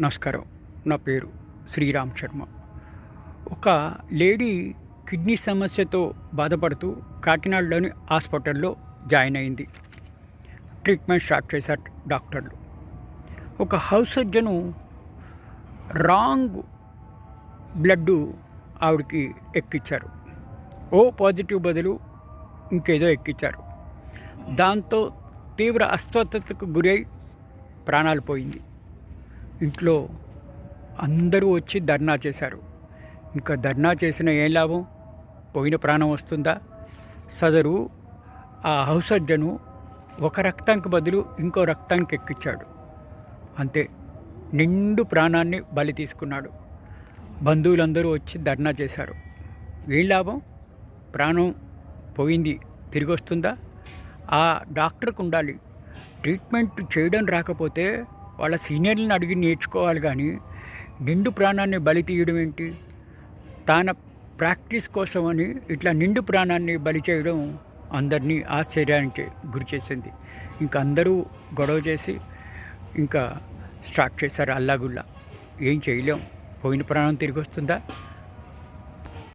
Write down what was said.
నమస్కారం. నా పేరు శ్రీరామ్ శర్మ. ఒక లేడీ కిడ్నీ సమస్యతో బాధపడుతూ కాకినాడలోని హాస్పిటల్లో జాయిన్ అయింది. ట్రీట్మెంట్ స్టార్ట్ చేశారు డాక్టర్లు. ఒక హౌస్ సర్జను రాంగ్ బ్లడ్ ఆవిడకి ఎక్కిచ్చారు. ఓ పాజిటివ్ బదులు ఇంకేదో ఎక్కిచ్చారు. దాంతో తీవ్ర అస్వస్థతకు గురై ప్రాణాలు పోయింది. ఇంట్లో అందరూ వచ్చి ధర్నా చేశారు. ఇంకా ధర్నా చేసిన ఏం లాభం? పోయిన ప్రాణం వస్తుందా? సదరు ఆ హౌస్ ఒక రక్తానికి బదులు ఇంకో రక్తానికి ఎక్కించాడు. అంతే నిండు ప్రాణాన్ని బలి తీసుకున్నాడు. బంధువులందరూ వచ్చి ధర్నా చేశారు. ఏం లాభం? ప్రాణం పోయింది తిరిగి వస్తుందా ఆ డాక్టర్కి ఉండాలి. ట్రీట్మెంట్ చేయడం రాకపోతే వాళ్ళ సీనియర్లను అడిగి నేర్చుకోవాలి కానీ నిండు ప్రాణాన్ని బలి తీయడం ఏంటి? తన ప్రాక్టీస్ కోసమని ఇట్లా నిండు ప్రాణాన్ని బలి చేయడం అందరినీ ఆశ్చర్యానికి గురి చేసింది. ఇంకా అందరూ గొడవ చేసి ఇంకా స్టార్ట్ చేశారు అల్లాగుల్లా. ఏం చేయలేం. పోయిన ప్రాణం తిరిగి వస్తుందా?